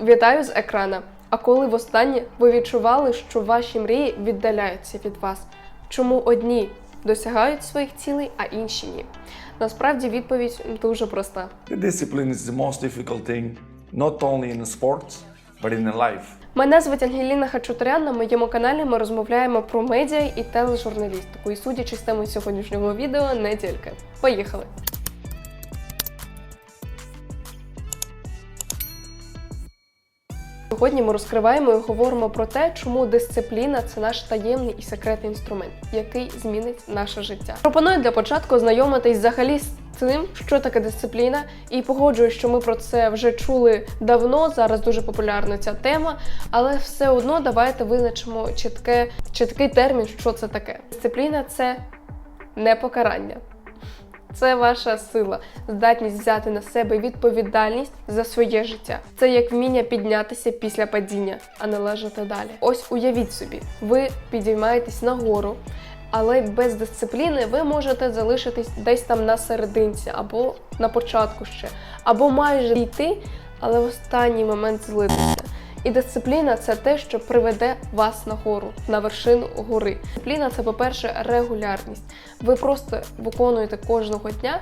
Вітаю з екрана. А коли востаннє ви відчували, що ваші мрії віддаляються від вас? Чому одні досягають своїх цілей, а інші ні? Насправді відповідь дуже проста. Discipline is the most difficult thing, not only in sports, but in life. Мене звуть Ангеліна Хачатурян. На моєму каналі ми розмовляємо про медіа і тележурналістику. І судячи з теми сьогоднішнього відео, не тільки. Поїхали! Сьогодні ми розкриваємо і говоримо про те, чому дисципліна це наш таємний і секретний інструмент, який змінить наше життя. Пропоную для початку ознайомитись взагалі з тим, що таке дисципліна, і погоджуюсь, що ми про це вже чули давно. Зараз дуже популярна ця тема, але все одно давайте визначимо чітке, чіткий термін, що це таке. Дисципліна це не покарання. Це ваша сила, здатність взяти на себе відповідальність за своє життя. Це як вміння піднятися після падіння, а не лежати далі. Ось уявіть собі, ви підіймаєтесь нагору, але без дисципліни ви можете залишитись десь там на серединці або на початку ще, або майже йти, але в останній момент злитися. І дисципліна це те, що приведе вас нагору, на вершину гори. Дисципліна це, по-перше, регулярність. Ви просто виконуєте кожного дня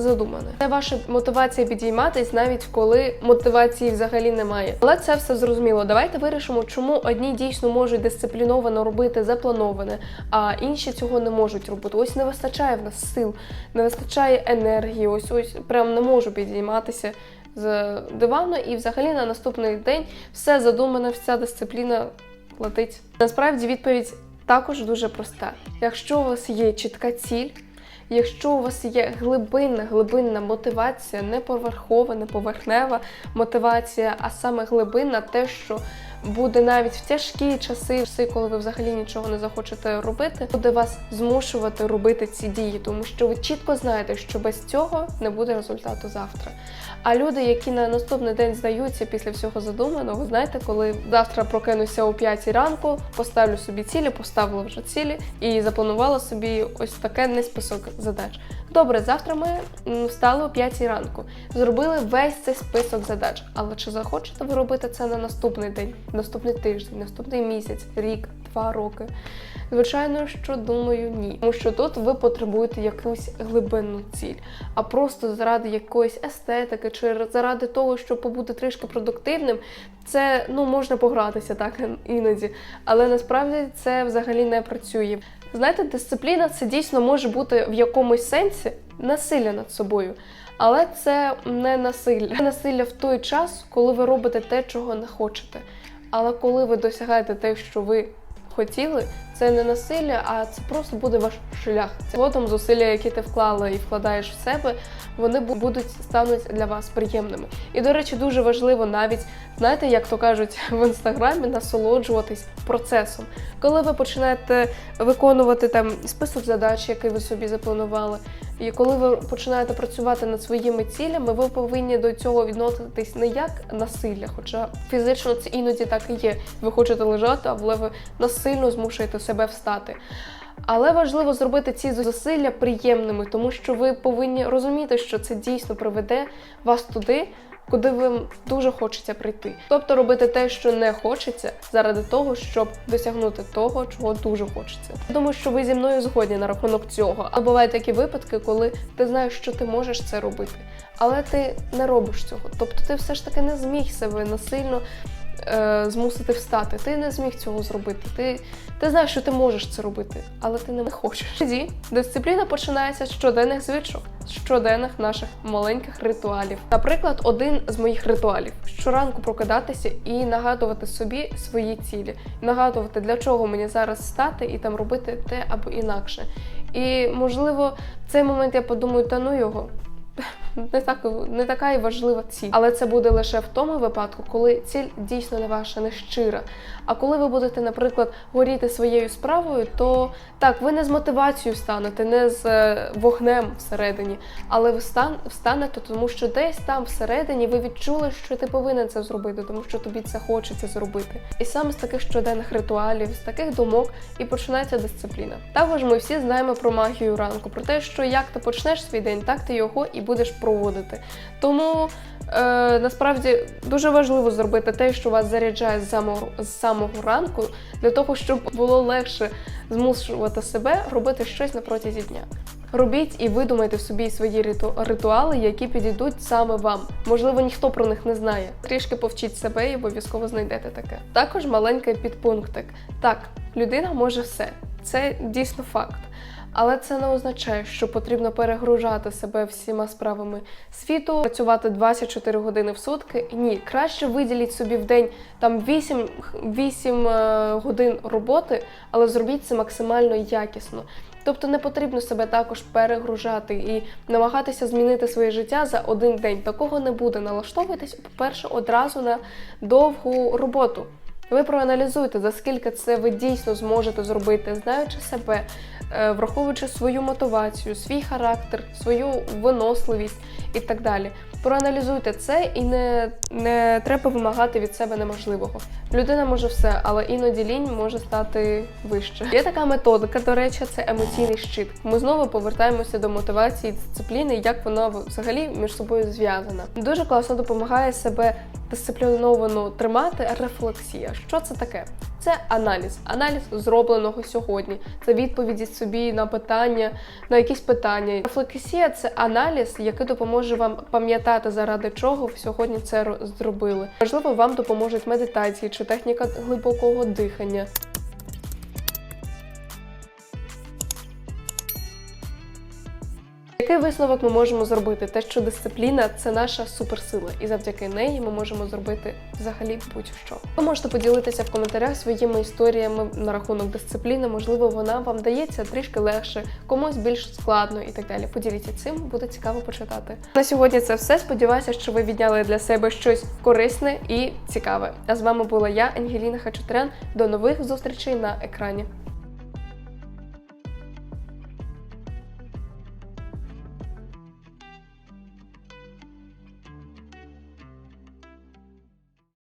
задумане. Це ваша мотивація підійматись, навіть коли мотивації взагалі немає. Але це все зрозуміло. Давайте вирішимо, чому одні дійсно можуть дисципліновано робити заплановане, а інші цього не можуть робити. Ось не вистачає в нас сил, не вистачає енергії. Ось ось прям не можу підійматися з дивану, і взагалі на наступний день все задумане, вся дисципліна летить. Насправді відповідь також дуже проста. Якщо у вас є чітка ціль, якщо у вас є глибинна, глибинна мотивація, не поверхова, не поверхнева мотивація, а саме глибинна, те, що буде навіть в тяжкі часи, часи, коли ви взагалі нічого не захочете робити, буде вас змушувати робити ці дії, тому що ви чітко знаєте, що без цього не буде результату завтра. А люди, які на наступний день здаються після всього задуманого, знаєте, коли завтра прокинуся о 5 ранку, поставлю собі цілі, поставила вже цілі і запланувала собі ось таке не список задач. Добре, завтра ми встали о 5 ранку, зробили весь цей список задач. Але чи захочете ви робити це на наступний день, наступний тиждень, наступний місяць, рік, два роки? Звичайно, що думаю, ні. Тому що тут ви потребуєте якусь глибинну ціль, а просто заради якоїсь естетики чи заради того, щоб побути трішки продуктивним, це ну можна погратися так іноді, але насправді це взагалі не працює. Знаєте, дисципліна це дійсно може бути в якомусь сенсі насилля над собою. Але це не насилля. Насилля в той час, коли ви робите те, чого не хочете. Але коли ви досягаєте те, що ви хотіли, це не насилля, а це просто буде ваш шлях. Це згодом зусилля, які ти вклала і вкладаєш в себе, вони будуть стануть для вас приємними. І до речі, дуже важливо навіть знаєте, як то кажуть в інстаграмі, насолоджуватись процесом. Коли ви починаєте виконувати там список задач, який ви собі запланували, і коли ви починаєте працювати над своїми цілями, ви повинні до цього відноситись не як насилля, хоча фізично це іноді так і є. Ви хочете лежати, але ви насильно змушуєте себе встати. Але важливо зробити ці зусилля приємними, тому що ви повинні розуміти, що це дійсно приведе вас туди, куди вам дуже хочеться прийти. Тобто робити те, що не хочеться, заради того, щоб досягнути того, чого дуже хочеться. Я думаю, що ви зі мною згодні на рахунок цього. А бувають такі випадки, коли ти знаєш, що ти можеш це робити, але ти не робиш цього. Тобто ти все ж таки не зміг себе насильно е, змусити встати. Ти не зміг цього зробити. Ти, ти знаєш, що ти можеш це робити, але ти не хочеш. Тоді дисципліна починається з щоденних звичок, з щоденних наших маленьких ритуалів. Наприклад, один з моїх ритуалів щоранку прокидатися і нагадувати собі свої цілі, нагадувати, для чого мені зараз встати і там робити те або інакше. І можливо, в цей момент я подумаю, та ну його не так не така і важлива ціль. Але це буде лише в тому випадку, коли ціль дійсно не ваша, не щира. А коли ви будете, наприклад, горіти своєю справою, то так, ви не з мотивацією станете, не з е, вогнем всередині, але ви стан, встанете, тому що десь там всередині ви відчули, що ти повинен це зробити, тому що тобі це хочеться зробити. І саме з таких щоденних ритуалів, з таких думок і починається дисципліна. Також ми всі знаємо про магію ранку, про те, що як ти почнеш свій день, так ти його і будеш проводити. Тому Е, насправді дуже важливо зробити те, що вас заряджає з самого, з самого ранку, для того, щоб було легше змушувати себе робити щось на протязі дня. Робіть і видумайте собі свої риту- ритуали, які підійдуть саме вам. Можливо, ніхто про них не знає. Трішки повчіть себе і обов'язково знайдете таке. Також маленький підпунктик. Так, людина може все. Це дійсно факт. Але це не означає, що потрібно перегружати себе всіма справами світу, працювати 24 години в сутки. Ні, краще виділіть собі в день там 8, 8 е, годин роботи, але зробіть це максимально якісно. Тобто не потрібно себе також перегружати і намагатися змінити своє життя за один день. Такого не буде. Налаштовуйтесь, по-перше, одразу на довгу роботу. Ви проаналізуйте, за скільки це ви дійсно зможете зробити, знаючи себе, е, враховуючи свою мотивацію, свій характер, свою виносливість і так далі. Проаналізуйте це і не, не треба вимагати від себе неможливого. Людина може все, але іноді лінь може стати вище. Є така методика, до речі, це емоційний щит. Ми знову повертаємося до мотивації, дисципліни, як вона взагалі між собою зв'язана. Дуже класно допомагає себе дисципліновано тримати рефлексія. Що це таке? Це аналіз, аналіз зробленого сьогодні. Це відповіді собі на питання, на якісь питання. Рефлексія це аналіз, який допоможе вам пам'ятати, заради чого ви сьогодні це ро- зробили. Можливо, вам допоможуть медитації чи техніка глибокого дихання. Який висновок ми можемо зробити? Те, що дисципліна це наша суперсила, і завдяки неї ми можемо зробити взагалі будь-що. Ви можете поділитися в коментарях своїми історіями на рахунок дисципліни. Можливо, вона вам дається трішки легше, комусь більш складно і так далі. Поділіться цим, буде цікаво почитати. На сьогодні це все. Сподіваюся, що ви відняли для себе щось корисне і цікаве. А з вами була я, Ангеліна Хачутрян. До нових зустрічей на екрані.